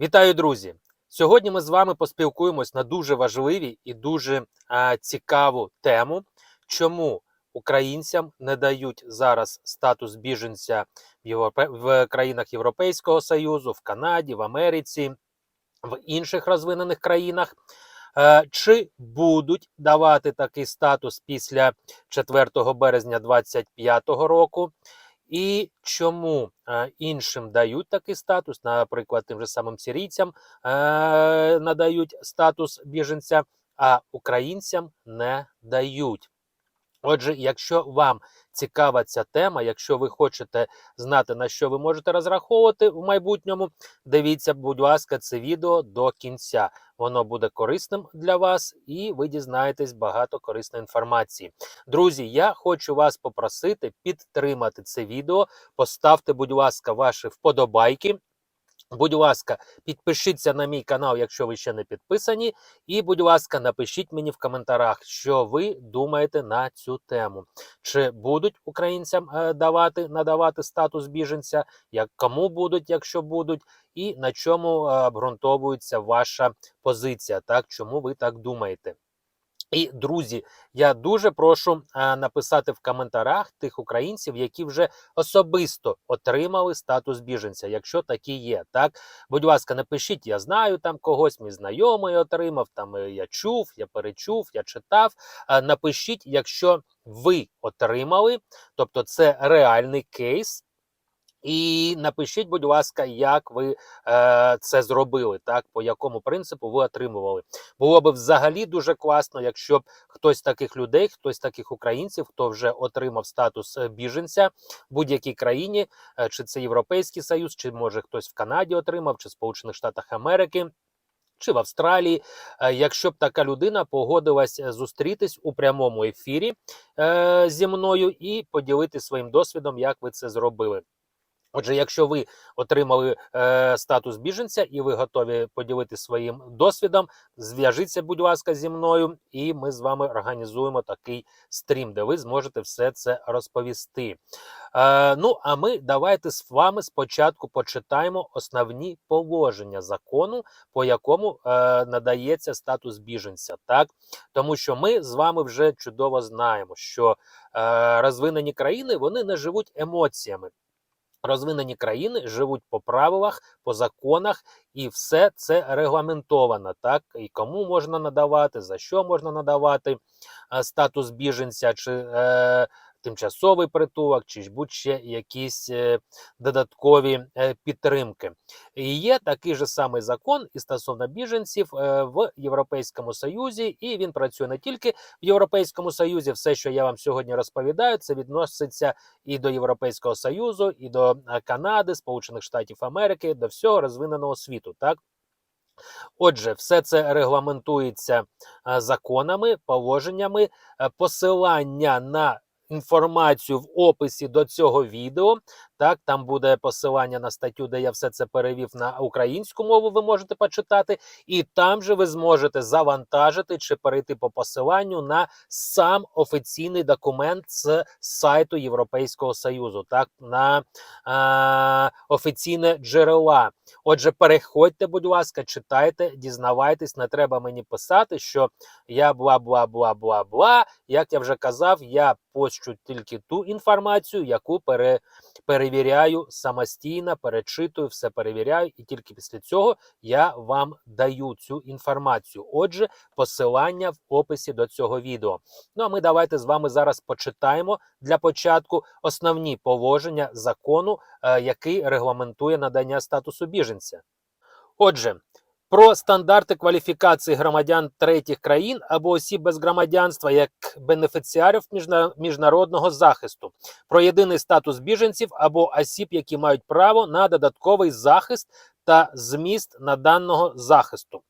Вітаю, друзі! Сьогодні ми з вами поспілкуємось на дуже важливі і дуже а, цікаву тему, чому українцям не дають зараз статус біженця в, Європе... в країнах Європейського Союзу, в Канаді, в Америці, в інших розвинених країнах. Е, Чи будуть давати такий статус після 4 березня 2025 року? І чому е, іншим дають такий статус, наприклад, тим же самим сирійцям е, надають статус біженця, а українцям не дають. Отже, якщо вам цікава ця тема, якщо ви хочете знати, на що ви можете розраховувати в майбутньому, дивіться, будь ласка, це відео до кінця. Воно буде корисним для вас, і ви дізнаєтесь багато корисної інформації. Друзі, я хочу вас попросити підтримати це відео. Поставте, будь ласка, ваші вподобайки. Будь ласка, підпишіться на мій канал, якщо ви ще не підписані. І, будь ласка, напишіть мені в коментарях, що ви думаєте на цю тему. Чи будуть українцям е, давати надавати статус біженця, як кому будуть, якщо будуть, і на чому е, обґрунтовується ваша позиція, так чому ви так думаєте? І друзі, я дуже прошу написати в коментарях тих українців, які вже особисто отримали статус біженця, якщо такі є. Так, будь ласка, напишіть, я знаю там когось, мій знайомий отримав. Там е, я чув, я перечув, я читав. Напишіть, якщо ви отримали, тобто це реальний кейс. І напишіть, будь ласка, як ви е, це зробили, так по якому принципу ви отримували. Було б взагалі дуже класно, якщо б хтось з таких людей, хтось таких українців, хто вже отримав статус е, біженця в будь-якій країні, е, чи це Європейський Союз, чи може хтось в Канаді отримав, чи Сполучених Штатах Америки. Чи в Австралії, е, якщо б така людина погодилась е, зустрітись у прямому ефірі зі мною і поділитися своїм досвідом, як ви це зробили. Отже, якщо ви отримали е, статус біженця і ви готові поділитися своїм досвідом, зв'яжіться, будь ласка, зі мною, і ми з вами організуємо такий стрім, де ви зможете все це розповісти. Е, ну, а ми давайте з вами спочатку почитаємо основні положення закону, по якому е, надається статус біженця. Так, тому що ми з вами вже чудово знаємо, що е, розвинені країни вони не живуть емоціями. Розвинені країни живуть по правилах, по законах, і все це регламентовано. Так і кому можна надавати, за що можна надавати е, статус біженця, чи е, тимчасовий притулок, чи будь-ще якісь е, додаткові е, підтримки. І є такий же самий закон і стосовно біженців е, в Європейському Союзі, і він працює не тільки в Європейському Союзі. Все, що я вам сьогодні розповідаю, це відноситься і до Європейського Союзу, і до Канади, Сполучених Штатів Америки, до всього розвиненого світу. Так. Отже, все це регламентується законами, положеннями, посилання на інформацію в описі до цього відео. Так, там буде посилання на статтю, де я все це перевів на українську мову. Ви можете почитати, і там же ви зможете завантажити чи перейти по посиланню на сам офіційний документ з сайту Європейського Союзу, так на е, офіційне джерела. Отже, переходьте, будь ласка, читайте, дізнавайтесь, не треба мені писати, що я бла бла бла бла бла. Як я вже казав, я пощу тільки ту інформацію, яку пере, перевіряю самостійно, перечитую, все перевіряю, і тільки після цього я вам даю цю інформацію. Отже, посилання в описі до цього відео. Ну а ми давайте з вами зараз почитаємо для початку основні положення закону, е, який регламентує надання статусу біженця. Отже, про стандарти кваліфікації громадян третіх країн або осіб без громадянства як бенефіціарів міжнародного захисту, про єдиний статус біженців або осіб, які мають право на додатковий захист та зміст наданого захисту.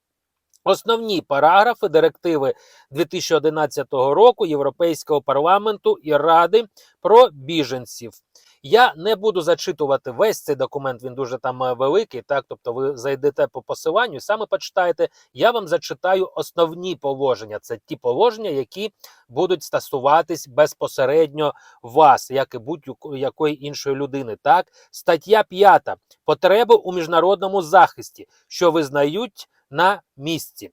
Основні параграфи директиви 2011 року Європейського парламенту і Ради про біженців. Я не буду зачитувати весь цей документ, він дуже там е, великий. Так, тобто, ви зайдете по посиланню саме почитаєте. Я вам зачитаю основні положення. Це ті положення, які будуть стосуватись безпосередньо вас, як і будь-якої іншої людини. Так, стаття 5. потреби у міжнародному захисті, що визнають на місці.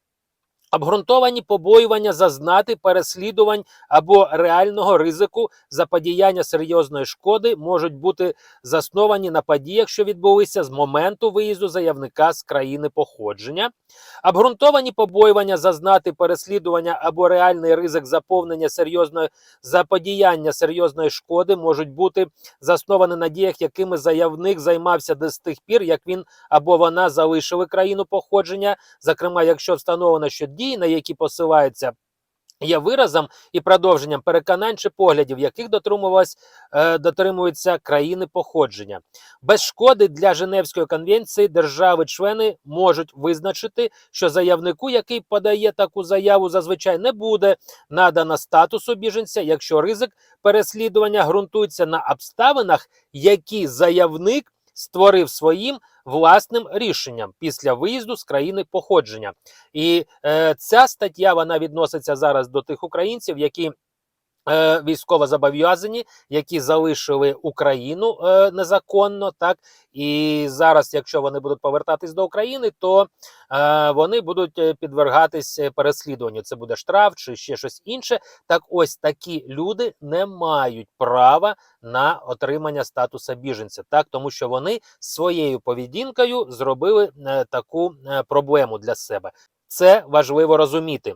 Обґрунтовані побоювання зазнати переслідувань або реального ризику заподіяння серйозної шкоди можуть бути засновані на подіях, що відбулися з моменту виїзду заявника з країни походження. Обґрунтовані побоювання зазнати переслідування або реальний ризик заповнення серйозної заподіяння серйозної шкоди можуть бути засновані на діях, якими заявник займався до з тих пір, як він або вона залишили країну походження, зокрема, якщо встановлено, що дії, на які посилаються, є виразом і продовженням переконань чи поглядів, яких е, дотримуються країни походження. Без шкоди для Женевської конвенції держави-члени можуть визначити, що заявнику, який подає таку заяву, зазвичай не буде надано статусу біженця, якщо ризик переслідування ґрунтується на обставинах, які заявник створив своїм власним рішенням після виїзду з країни походження. І е, ця стаття вона відноситься зараз до тих українців, які е, військово зобов'язані, які залишили Україну е, незаконно, так і зараз, якщо вони будуть повертатись до України, то е, вони будуть підвергатись переслідуванню. Це буде штраф чи ще щось інше. Так, ось такі люди не мають права на отримання статуса біженця, так тому що вони своєю поведінкою зробили таку проблему для себе. Це важливо розуміти.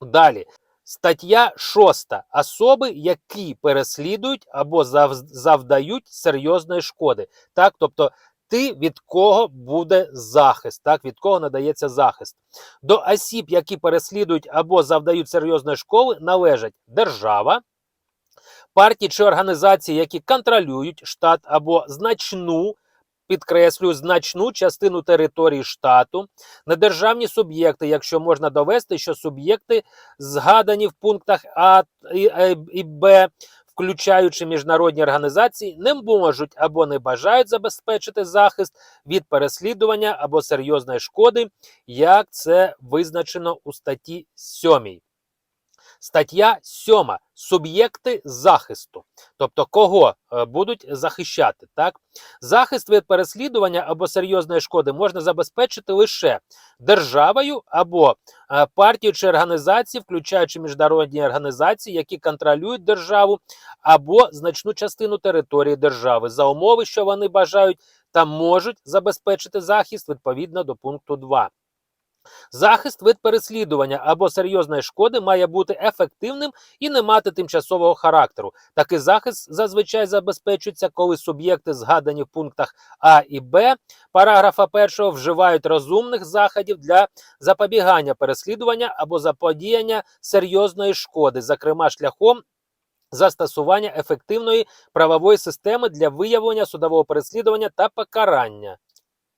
Далі. Стаття 6. Особи, які переслідують або завдають серйозної шкоди. Так, тобто ти від кого буде захист, так, від кого надається захист. До осіб, які переслідують або завдають серйозної шкоди, належать держава, партії чи організації, які контролюють штат або значну. Підкреслюю значну частину території штату, недержавні суб'єкти, якщо можна довести, що суб'єкти згадані в пунктах А Е і Б, включаючи міжнародні організації, не можуть або не бажають забезпечити захист від переслідування або серйозної шкоди, як це визначено у статті 7. Стаття 7. Суб'єкти захисту. Тобто, кого е, будуть захищати. Так? Захист від переслідування або серйозної шкоди можна забезпечити лише державою або е, партією чи організацією, включаючи міжнародні організації, які контролюють державу або значну частину території держави, за умови, що вони бажають та можуть забезпечити захист відповідно до пункту 2. Захист від переслідування або серйозної шкоди має бути ефективним і не мати тимчасового характеру. Такий захист зазвичай забезпечується, коли суб'єкти, згадані в пунктах А і Б параграфа 1, вживають розумних заходів для запобігання переслідування або заподіяння серйозної шкоди, зокрема шляхом. Застосування ефективної правової системи для виявлення судового переслідування та покарання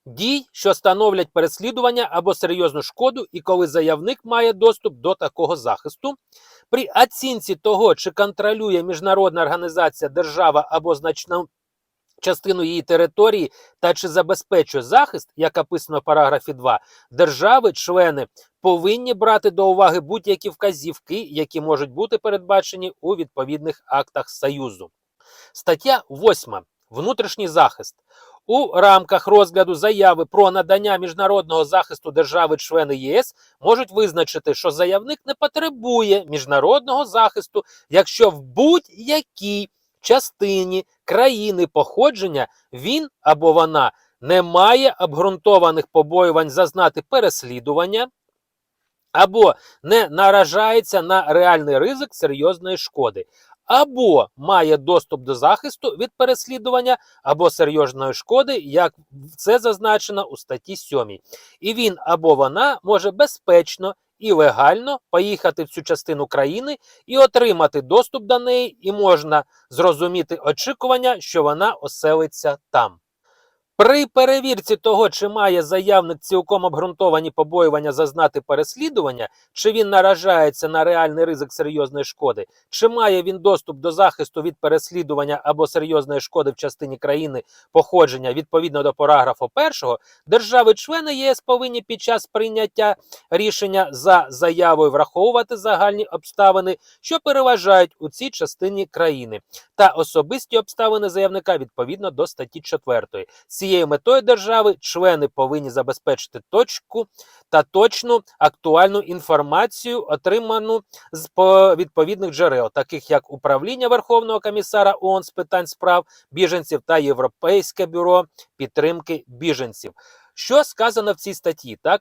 дій, що становлять переслідування або серйозну шкоду, і коли заявник має доступ до такого захисту. При оцінці того, чи контролює міжнародна організація держава або значну частину її території та чи забезпечує захист, як описано в параграфі 2, держави, члени повинні брати до уваги будь-які вказівки, які можуть бути передбачені у відповідних актах Союзу. Стаття 8. Внутрішній захист. У рамках розгляду заяви про надання міжнародного захисту держави-члени ЄС можуть визначити, що заявник не потребує міжнародного захисту, якщо в будь-якій частині країни походження він або вона не має обґрунтованих побоювань зазнати переслідування. Або не наражається на реальний ризик серйозної шкоди, або має доступ до захисту від переслідування або серйозної шкоди, як це зазначено у статті 7. І він або вона може безпечно і легально поїхати в цю частину країни і отримати доступ до неї, і можна зрозуміти очікування, що вона оселиться там. При перевірці того, чи має заявник цілком обґрунтовані побоювання зазнати переслідування, чи він наражається на реальний ризик серйозної шкоди, чи має він доступ до захисту від переслідування або серйозної шкоди в частині країни походження відповідно до параграфу 1, держави-члени ЄС повинні під час прийняття рішення за заявою враховувати загальні обставини, що переважають у цій частині країни, та особисті обставини заявника відповідно до статті 4. Цією метою держави члени повинні забезпечити точку та точну актуальну інформацію, отриману з по- відповідних джерел, таких як управління Верховного комісара ООН з питань справ біженців та Європейське бюро підтримки біженців. Що сказано в цій статті? Так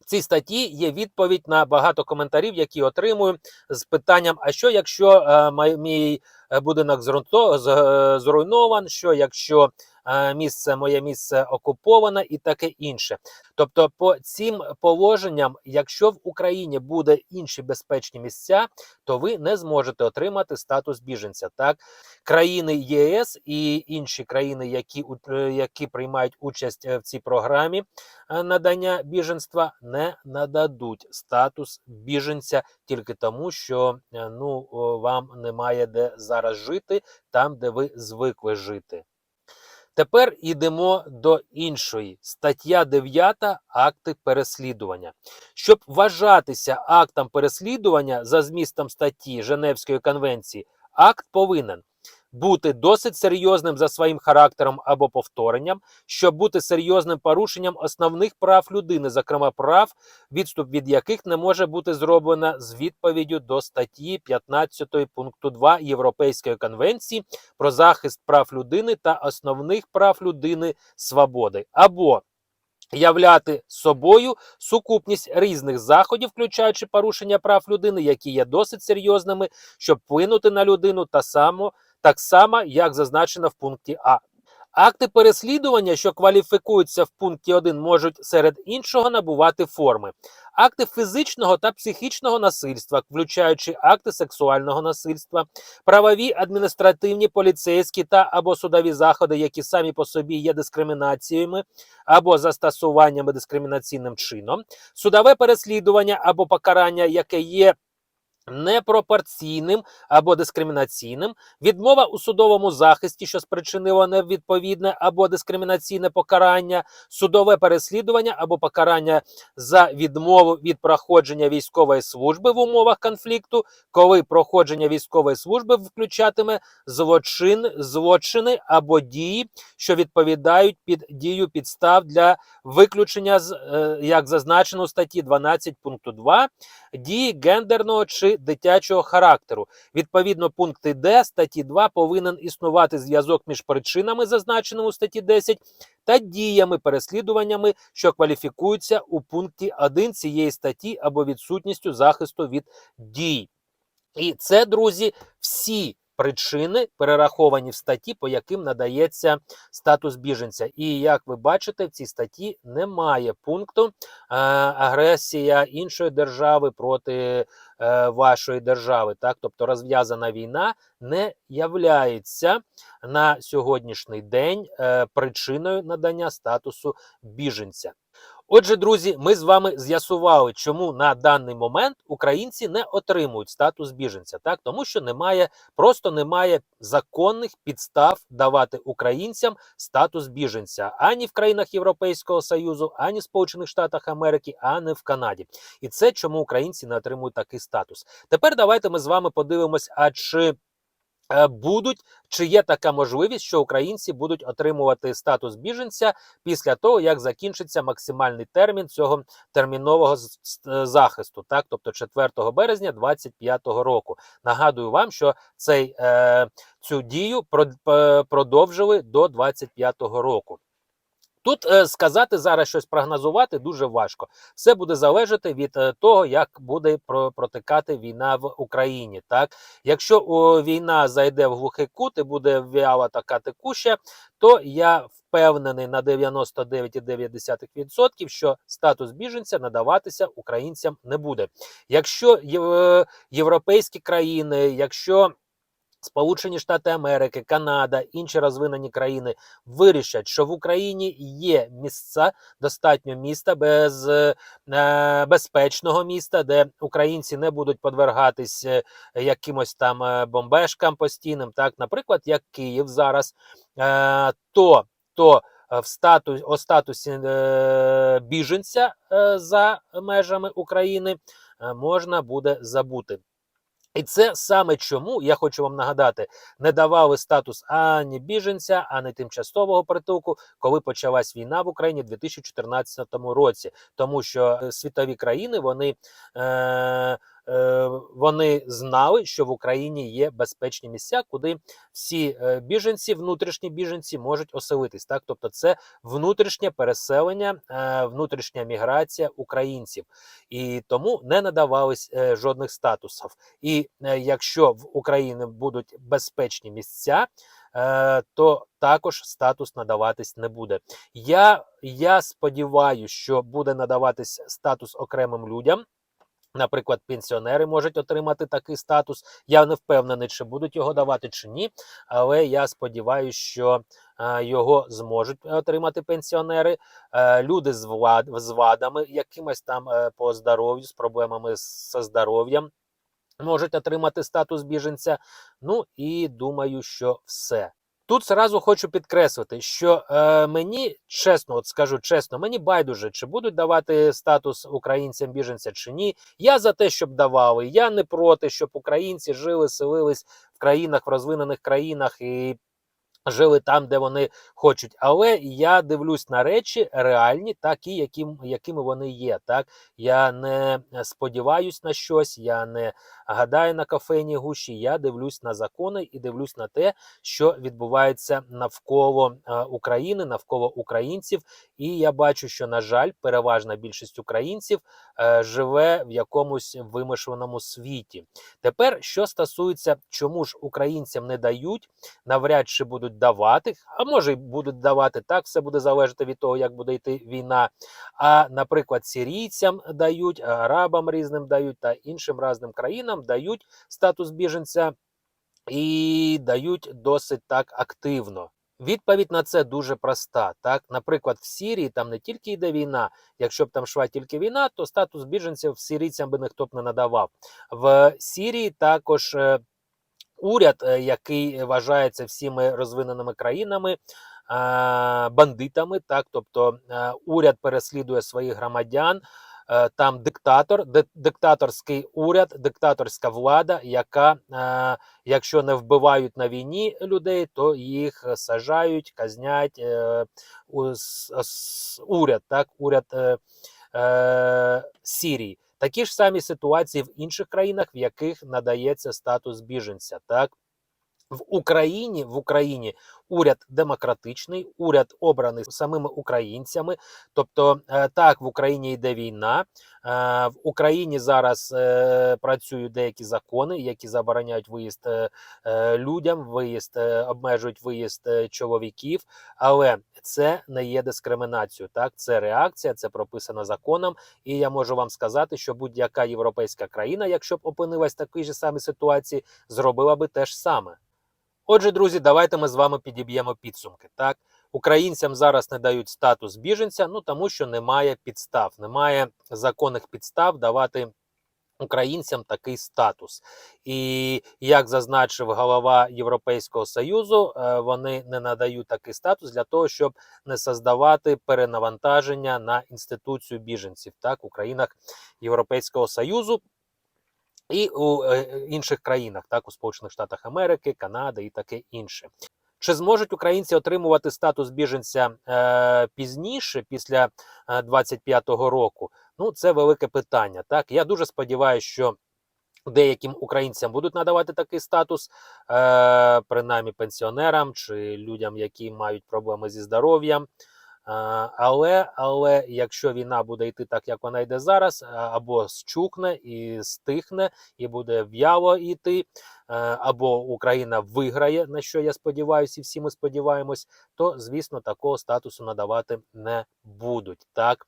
в цій статті є відповідь на багато коментарів, які отримую з питанням: а що якщо е, мій будинок зрунто, з, е, зруйнован, що якщо е, місце, моє місце окуповане і таке інше. Тобто, по цим положенням, якщо в Україні буде інші безпечні місця, то ви не зможете отримати статус біженця. Так, країни ЄС і інші країни, які, е, які приймають участь е, в цій програмі е, надання біженства, не нададуть статус біженця тільки тому, що е, ну вам немає де зараз жити, там, де ви звикли жити. Тепер йдемо до іншої стаття 9 акти переслідування. Щоб вважатися актом переслідування за змістом статті Женевської конвенції, акт повинен бути досить серйозним за своїм характером або повторенням, щоб бути серйозним порушенням основних прав людини, зокрема прав, відступ від яких не може бути зроблено з відповіддю до статті 15 пункту 2 Європейської конвенції про захист прав людини та основних прав людини свободи, або являти собою сукупність різних заходів, включаючи порушення прав людини, які є досить серйозними, щоб вплинути на людину та само, так само, як зазначено в пункті А. Акти переслідування, що кваліфікуються в пункті 1, можуть серед іншого набувати форми. Акти фізичного та психічного насильства, включаючи акти сексуального насильства, правові, адміністративні, поліцейські та або судові заходи, які самі по собі є дискримінаціями або застосуваннями дискримінаційним чином, судове переслідування або покарання, яке є непропорційним або дискримінаційним, відмова у судовому захисті, що спричинило невідповідне або дискримінаційне покарання, судове переслідування або покарання за відмову від проходження військової служби в умовах конфлікту, коли проходження військової служби включатиме злочин, злочини або дії, що відповідають під дію підстав для виключення, е, як зазначено у статті 12 пункту 2, дії гендерного чи дитячого характеру. Відповідно, пункти Д статті 2 повинен існувати зв'язок між причинами, зазначеними у статті 10, та діями, переслідуваннями, що кваліфікуються у пункті 1 цієї статті або відсутністю захисту від дій. І це, друзі, всі причини перераховані в статті, по яким надається статус біженця. І як ви бачите, в цій статті немає пункту е, агресія іншої держави проти е, вашої держави. Так, тобто розв'язана війна не являється на сьогоднішній день е, причиною надання статусу біженця. Отже, друзі, ми з вами з'ясували, чому на даний момент українці не отримують статус біженця, так тому що немає, просто немає законних підстав давати українцям статус біженця ані в країнах Європейського Союзу, ані в Сполучених Штатах Америки, ані в Канаді. І це чому українці не отримують такий статус. Тепер давайте ми з вами подивимось, а чи будуть чи є така можливість, що українці будуть отримувати статус біженця після того, як закінчиться максимальний термін цього термінового е, захисту, так, тобто 4 березня 2025 року. Нагадую вам, що цей е, цю дію прод- е, продовжили до 2025 року. Тут е, сказати зараз щось прогнозувати дуже важко. Все буде залежати від е, того, як буде про- протикати війна в Україні. Так, якщо о, війна зайде в глухий кут і буде вяла така текуща, то я впевнений на 99,9%, що статус біженця надаватися українцям не буде. Якщо єв- європейські країни, якщо Сполучені Штати Америки, Канада, інші розвинені країни вирішать, що в Україні є місця, достатньо міста без е, безпечного міста, де українці не будуть подвергатись е, якимось там е, бомбежкам постійним, так, наприклад, як Київ зараз, е, то, то е, в статус, о статусі е, біженця е, за межами України е, можна буде забути. І це саме чому я хочу вам нагадати, не давали статус ані біженця, ані тимчасового притулку, коли почалась війна в Україні в 2014 році, тому що е, світові країни вони. Е, вони знали, що в Україні є безпечні місця, куди всі е, біженці, внутрішні біженці можуть оселитись. Так, тобто, це внутрішнє переселення, е, внутрішня міграція українців, і тому не надавались е, жодних статусів. І е, якщо в Україні будуть безпечні місця, е, то також статус надаватись не буде. Я, я сподіваюся, що буде надаватись статус окремим людям. Наприклад, пенсіонери можуть отримати такий статус. Я не впевнений, чи будуть його давати чи ні. Але я сподіваюся, що е, його зможуть отримати пенсіонери. Е, люди з влад з вадами, якимось там е, по здоров'ю, з проблемами з здоров'ям, можуть отримати статус біженця. Ну і думаю, що все. Тут зразу хочу підкреслити, що е, мені чесно, от скажу чесно, мені байдуже, чи будуть давати статус українцям біженця чи ні. Я за те, щоб давали. Я не проти, щоб українці жили, селились в країнах, в розвинених країнах і жили там, де вони хочуть. Але я дивлюсь на речі реальні, такі, яким, якими вони є. Так я не сподіваюсь на щось, я не гадаю на кафейні гуші. Я дивлюсь на закони і дивлюсь на те, що відбувається навколо е, України, навколо українців. І я бачу, що на жаль, переважна більшість українців е, живе в якомусь вимишленому світі. Тепер що стосується, чому ж українцям не дають, навряд чи будуть давати, а може й будуть давати так. Все буде залежати від того, як буде йти війна. А, наприклад, сирійцям дають, арабам різним дають та іншим різним країнам дають статус біженця і дають досить так активно. Відповідь на це дуже проста. Так, наприклад, в Сірії там не тільки йде війна. Якщо б там йшла тільки війна, то статус біженців сирійцям би ніхто б не надавав. В Сірії також е, уряд, е, який вважається всіми розвиненими країнами. Бандитами, так, тобто е, уряд переслідує своїх громадян, е, там диктатор, диктаторський уряд, диктаторська влада, яка, якщо не вбивають на війні людей, то їх сажають, казнять уряд, так, уряд Сірії. Такі ж самі ситуації в інших країнах, в яких надається статус біженця. Так в Україні в Україні уряд демократичний, уряд обраний самими українцями. Тобто, е, так в Україні йде війна. е, В Україні зараз е, працюють деякі закони, які забороняють виїзд людям, виїзд обмежують виїзд чоловіків, але це не є дискримінацією. Так, це реакція, це прописано законом. І я можу вам сказати, що будь-яка європейська країна, якщо б опинилась в такій же самій ситуації, зробила би те ж саме. Отже, друзі, давайте ми з вами підіб'ємо підсумки. Так, українцям зараз не дають статус біженця, ну тому що немає підстав, немає законних підстав давати. Українцям такий статус, і як зазначив голова Європейського союзу, е, вони не надають такий статус для того, щоб не создавати перенавантаження на інституцію біженців, так у країнах Європейського союзу і у е, інших країнах, так у Сполучених Штатах Америки, Канади і таке інше. Чи зможуть українці отримувати статус біженця е, пізніше, після е, 25-го року? Ну, це велике питання. Так, я дуже сподіваюся, що деяким українцям будуть надавати такий статус, е, принаймні пенсіонерам чи людям, які мають проблеми зі здоров'ям. Але, але якщо війна буде йти так, як вона йде зараз, або счукне і стихне, і буде в'яло йти, або Україна виграє, на що я сподіваюся, і всі ми сподіваємось, то звісно такого статусу надавати не будуть. Так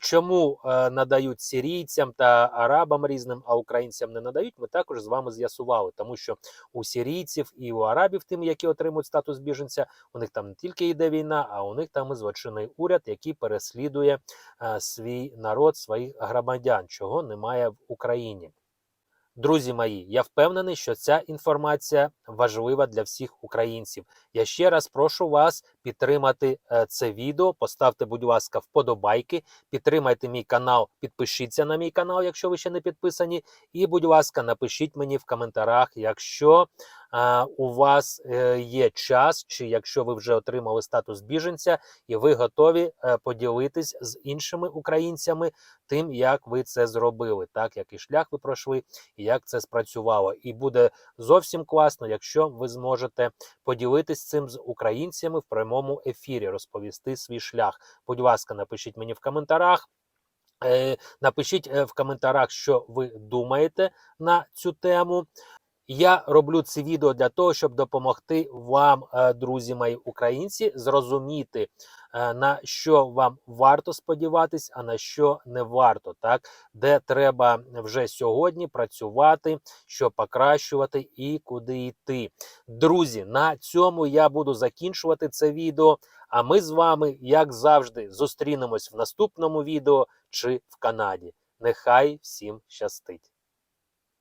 чому надають сирійцям та арабам різним, а українцям не надають, ми також з вами з'ясували, тому що у сирійців і у арабів, тим, які отримують статус біженця, у них там не тільки йде війна, а у них там і злочинний уряд, який переслідує свій народ, своїх громадян, чого немає в Україні. Друзі мої, я впевнений, що ця інформація важлива для всіх українців. Я ще раз прошу вас підтримати е, це відео. Поставте, будь ласка, вподобайки, підтримайте мій канал, підпишіться на мій канал, якщо ви ще не підписані. І, будь ласка, напишіть мені в коментарях, якщо у вас е, є час, чи якщо ви вже отримали статус біженця, і ви готові е, поділитись з іншими українцями тим, як ви це зробили, так який шлях ви пройшли і як це спрацювало. І буде зовсім класно, якщо ви зможете поділитись цим з українцями в прямому ефірі, розповісти свій шлях. Будь ласка, напишіть мені в коментарях. Е, Напишіть в коментарях, що ви думаєте на цю тему. Я роблю це відео для того, щоб допомогти вам, е, друзі мої українці, зрозуміти, е, на що вам варто сподіватись, а на що не варто, так де треба вже сьогодні працювати, що покращувати і куди йти. Друзі, на цьому я буду закінчувати це відео. А ми з вами, як завжди, зустрінемось в наступному відео чи в Канаді. Нехай всім щастить!